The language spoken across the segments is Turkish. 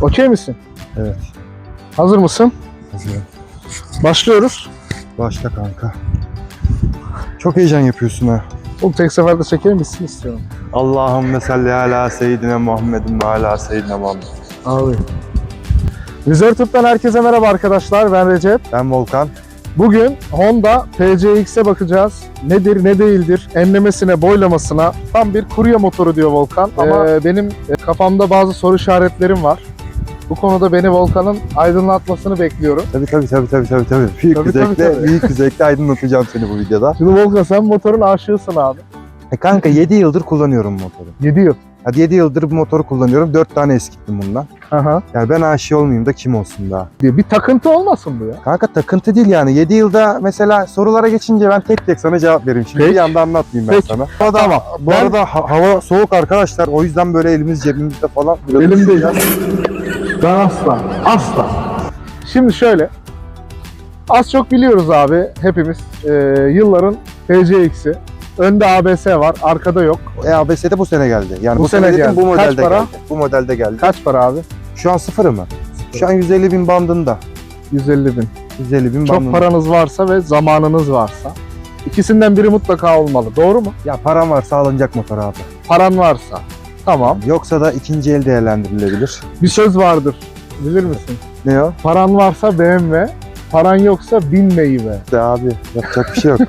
Okey misin? Evet. Hazır mısın? Hazırım. Başlıyoruz. Başla kanka. Çok heyecan yapıyorsun ha. Oğlum tek seferde çekelim bitsin istiyorum. Allahümme salli ala seyyidine Muhammedin ve ala seyyidine Muhammed. Abi. Vizör Tıp'tan herkese merhaba arkadaşlar. Ben Recep. Ben Volkan. Bugün Honda PCX'e bakacağız. Nedir, ne değildir, enlemesine, boylamasına. Tam bir kurye motoru diyor Volkan. Ama Ee, benim e, kafamda bazı soru işaretlerim var. Bu konuda beni Volkan'ın aydınlatmasını bekliyorum. Tabii tabii tabii tabii tabii. tabii. Büyük Tabii, bir tabii, zevkle, tabii. büyük zevkle aydınlatacağım seni bu videoda. Şimdi Volkan sen motorun aşığısın abi. E kanka 7 yıldır kullanıyorum motoru. 7 yıl. Hadi 7 yıldır bu motoru kullanıyorum. 4 tane eskittim bundan. Aha. Yani ben aşık olmayayım da kim olsun daha. bir takıntı olmasın bu ya. Kanka takıntı değil yani. 7 yılda mesela sorulara geçince ben tek tek sana cevap vereyim. Şimdi Peki. bir anda anlatmayayım ben Peki. sana. Bu arada, Tamam. bu Ben- arada ha- hava soğuk arkadaşlar. O yüzden böyle elimiz cebimizde falan. Elimde üşüyor. Ben asla, asla. Şimdi şöyle. Az çok biliyoruz abi hepimiz. Ee, yılların PCX'i. Önde ABS var, arkada yok. E ABS'de bu sene geldi. Yani Bu bu, sene sene, geldi. bu Kaç modelde para? geldi. Bu modelde geldi. Kaç para abi? Şu an sıfırı mı? Şu an 150 bin bandında. 150 bin. 150 bin Çok bandında. paranız varsa ve zamanınız varsa. ikisinden biri mutlaka olmalı. Doğru mu? Ya param varsa alınacak motor abi. Paran varsa. Tamam. Yoksa da ikinci el değerlendirilebilir. Bir söz vardır. Bilir misin? Ne o? Paran varsa BMW, paran yoksa binmeyi be. İşte abi yapacak bir şey yok.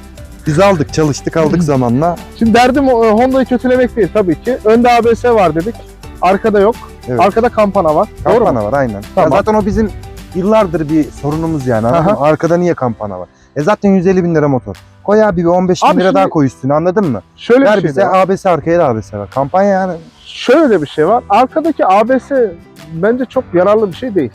Biz aldık, çalıştık, aldık zamanla. Şimdi derdim e, Honda'yı kötülemek değil tabii ki. Önde ABS var dedik. Arkada yok. Evet. Arkada kampana var. Doğru mu? Kampana var aynen. Tamam. Ya zaten o bizim yıllardır bir sorunumuz yani. Aha. Arkada niye kampana var? E zaten 150 bin lira motor. Koy abi bir 15 bin Abi lira şimdi- daha koy üstüne anladın mı? Şöyle bir şey bize de var. ABS arkaya da ABS var. Kampanya yani Şöyle de bir şey var. Arkadaki ABS bence çok yararlı bir şey değil.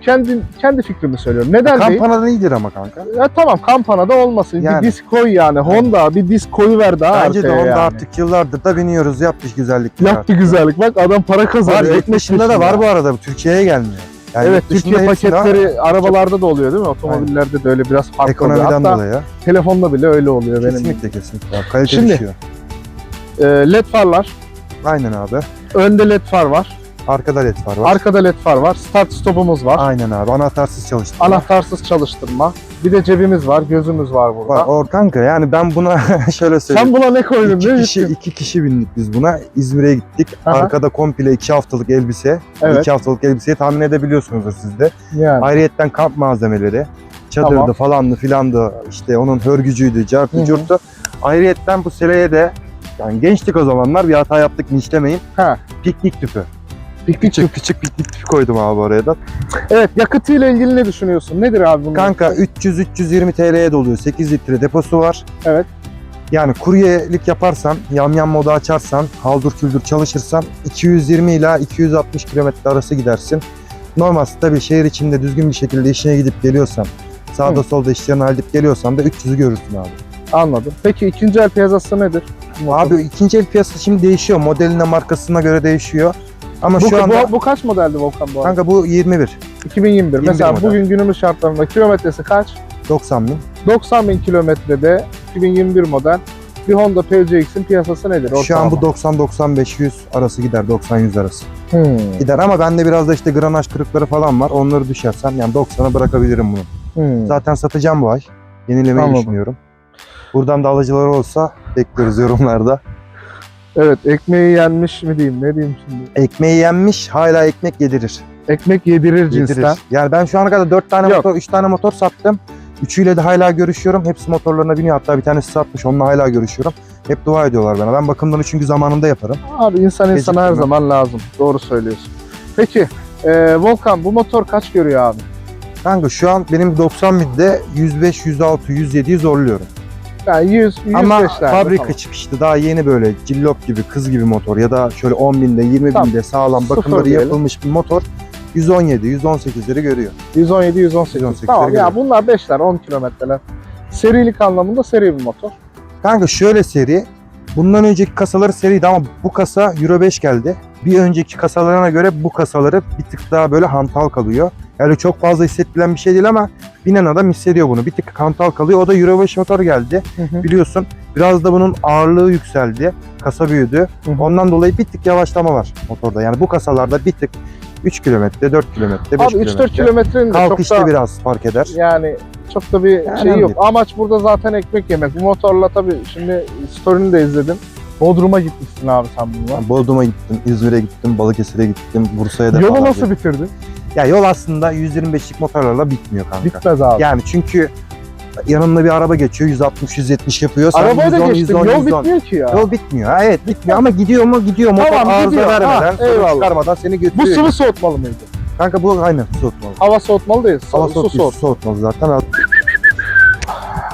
Kendi kendi fikrimi söylüyorum. Neden değil? kampanadan iyidir ama kanka. Ya tamam kampanada olmasın. Yani. Bir disk koy yani. Honda bir disk koyu ver daha Bence de arkaya onda yani. artık yıllardır da biniyoruz. Yapmış güzellik. Yap bir güzellik. Bak adam para Var kazanıyor. yurt dışında da var bu arada. Türkiye'ye gelmiyor. Yani evet Türkiye paketleri arabalarda da oluyor değil mi? Otomobillerde de öyle biraz farklı oluyor. Ekonomiden Hatta dolayı. telefonda bile öyle oluyor benim. Kesinlikle kesinlikle. Kalite Şimdi- düşüyor. Ee, LED farlar. Aynen abi. Önde LED far var. Arkada led far var. Arkada led far var. Start stopumuz var. Aynen abi. Anahtarsız çalıştı. Anahtarsız çalıştırma. Bir de cebimiz var, gözümüz var burada. Var, or kanka yani ben buna şöyle söyleyeyim. Sen buna ne koydun? İki ne kişi, iki kişi bindik biz buna. İzmir'e gittik. Aha. Arkada komple iki haftalık elbise. Evet. İki haftalık elbiseyi tahmin edebiliyorsunuzdur siz de. Yani. Ayrıyetten kamp malzemeleri. Çadırdı Tamam. falandı filandı. işte onun hörgücüydü, cartı curtu. Ayrıyetten bu seleye de yani gençtik o zamanlar bir hata yaptık linçlemeyin. Ha. Piknik tüpü. Piknik Küçük küçük piknik tüpü koydum abi oraya da. Evet, yakıtıyla ilgili ne düşünüyorsun? Nedir abi bunun? Kanka 300-320 TL'ye doluyor. 8 litre deposu var. Evet. Yani kuryelik yaparsan, yamyam modu açarsan, haldır küldür çalışırsan 220 ila 260 kilometre arası gidersin. Normal tabii şehir içinde düzgün bir şekilde işine gidip geliyorsan, sağda Hı. solda işlerini halledip geliyorsan da 300'ü görürsün abi. Anladım. Peki ikinci el piyasası nedir? Abi ikinci el piyasası şimdi değişiyor. Modeline, markasına göre değişiyor. Ama bu, şu anda bu, bu kaç modeldi Volkan bu arada? kanka bu 21, 2021. Mesela model. bugün günümüz şartlarında kilometresi kaç? 90 bin. 90 bin kilometrede 2021 model bir Honda PCX'in piyasası nedir? Şu an bu ortalama? 90-95-100 arası gider, 90-100 arası. Hmm. Gider ama bende biraz da işte granaj kırıkları falan var. Onları düşersem yani 90'a bırakabilirim bunu. Hmm. Zaten satacağım bu ay. Yenilemeyi Anladım. düşünüyorum. Buradan da alıcılar olsa bekliyoruz yorumlarda. Evet, ekmeği yenmiş mi diyeyim, ne diyeyim şimdi? Ekmeği yenmiş hala ekmek yedirir. Ekmek yedirir cinsten. Yedirir. Yani ben şu ana kadar 4 tane Yok. motor, 3 tane motor sattım. Üçüyle de hala görüşüyorum. Hepsi motorlarına biniyor. Hatta bir tanesi satmış. Onunla hala görüşüyorum. Hep dua ediyorlar bana. Ben bakımlarını çünkü zamanında yaparım. Abi insan insana her zaman lazım. Doğru söylüyorsun. Peki, e, Volkan bu motor kaç görüyor abi? Kanka şu an benim 90 binde 105, 106, 107'yi zorluyorum. Yani 100, 105'lerde Ama fabrika falan. çıkıştı. Daha yeni böyle cillop gibi kız gibi motor ya da şöyle 10 binde 20 Tamam. binde sağlam Sıfır bakımları diyelim. yapılmış bir motor 117 118'leri görüyor. 117, 118. 118 Tamam ya görüyor. bunlar 5'ler, 10 kilometreler. Serilik anlamında seri bir motor. Kanka şöyle seri. Bundan önceki kasaları seriydi ama bu kasa Euro 5 geldi. Bir önceki kasalarına göre bu kasaları bir tık daha böyle hantal kalıyor. Yani çok fazla hissettiren bir şey değil ama binen adam hissediyor bunu. Bir tık hantal kalıyor. O da Euro 5 motor geldi. Biliyorsun biraz da bunun ağırlığı yükseldi. Kasa büyüdü. Hı hı. Ondan dolayı bir tık yavaşlama var motorda. Yani bu kasalarda bir tık 3 kilometre, 4 kilometre, 5 Abi 3-4 kilometrenin de çok Kalkışta da biraz fark eder. yani çok da bir Yani şey yok. önemli. Amaç burada zaten ekmek yemek. Bu motorla tabii şimdi story'ini de izledim. Bodrum'a gitmişsin abi sen bununla. Bodrum'a gittim, İzmir'e gittim, Balıkesir'e gittim, Bursa'ya da Yolu nasıl bitirdin? Ya yol aslında 125'lik motorlarla bitmiyor kanka. Bitmez abi. Yani çünkü yanında bir araba geçiyor 160-170 yapıyor. Sen Arabaya da 110, geçtim. 110, Yol 110. bitmiyor ki ya. Yol bitmiyor. Ha, evet bitmiyor ama gidiyor mu gidiyor. Motor Tamam, arıza gidiyor. vermeden, Ha, eyvallah. çıkarmadan seni Bu götürüyor. sıvı soğutmalı mıydı? Kanka bu aynen soğutmalı. Hava soğutmalı değil. Hava su soğut, soğut. su soğutmalı zaten.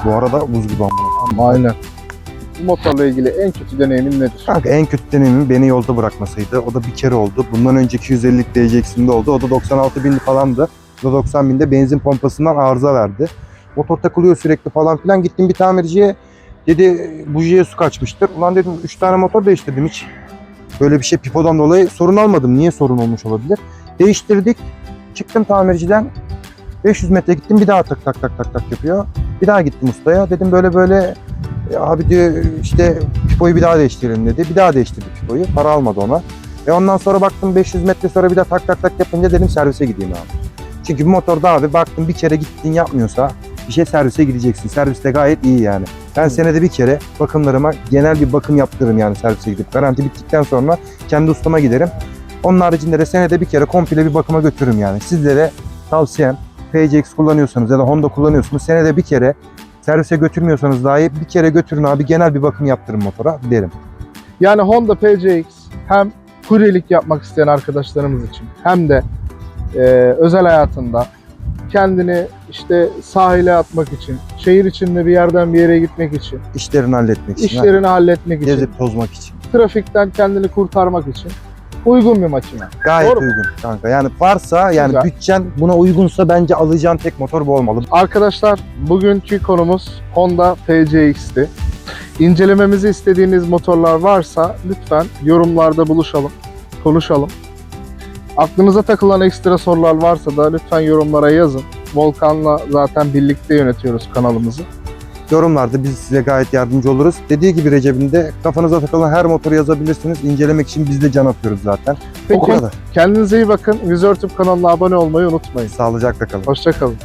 Bu arada buz gibi ama. Aynen. Bu motorla ilgili en kötü deneyimin nedir? Kanka en kötü deneyimim beni yolda bırakmasıydı. O da bir kere oldu. Bundan önceki 150'lik DCX'imde oldu. O da 96 bin falandı. O da 90 binde benzin pompasından arıza verdi. Motor takılıyor sürekli falan filan. Gittim bir tamirciye. Dedi bujiye su kaçmıştır. Ulan dedim 3 tane motor değiştirdim hiç. Böyle bir şey pipodan dolayı sorun almadım. Niye sorun olmuş olabilir? Değiştirdik. Çıktım tamirciden. 500 metre gittim bir daha tak tak tak tak tak yapıyor. Bir daha gittim ustaya. Dedim böyle böyle e, abi diyor işte pipoyu bir daha değiştirelim dedi. Bir daha değiştirdik pipoyu. Para almadı ona. E ondan sonra baktım 500 metre sonra bir daha tak tak tak yapınca dedim servise gideyim abi. Çünkü bir motorda abi baktım bir kere gittin yapmıyorsa bir şey servise gideceksin. Serviste gayet iyi yani. Ben senede bir kere bakımlarıma genel bir bakım yaptırırım yani servise gidip. Garanti bittikten sonra kendi ustama giderim. Onun haricinde de senede bir kere komple bir bakıma götürürüm yani. Sizlere tavsiyem PCX kullanıyorsanız ya da Honda kullanıyorsunuz senede bir kere servise götürmüyorsanız dahi bir kere götürün abi genel bir bakım yaptırın motora derim. Yani Honda PCX hem kuryelik yapmak isteyen arkadaşlarımız için hem de e, özel hayatında kendini işte sahile atmak için, şehir içinde bir yerden bir yere gitmek için, İşlerini halletmek için. işlerini halletmek için, Gezip tozmak için. trafikten kendini kurtarmak için uygun bir makine. Gayet Doğru mu? uygun kanka. Yani varsa yani Güzel. bütçen buna uygunsa bence alacağın tek motor bu olmalı. Arkadaşlar bugünkü konumuz Honda PCX'ti. İncelememizi istediğiniz motorlar varsa lütfen yorumlarda buluşalım, konuşalım. Aklınıza takılan ekstra sorular varsa da lütfen yorumlara yazın. Volkan'la zaten birlikte yönetiyoruz kanalımızı. Yorumlarda biz size gayet yardımcı oluruz. Dediği gibi Recep'in de kafanıza takılan her motoru yazabilirsiniz. İncelemek için biz de can atıyoruz zaten. Peki O kadar. kendinize iyi bakın. Vizör Tüp kanalına abone olmayı unutmayın. Sağlıcakla kalın. Hoşçakalın.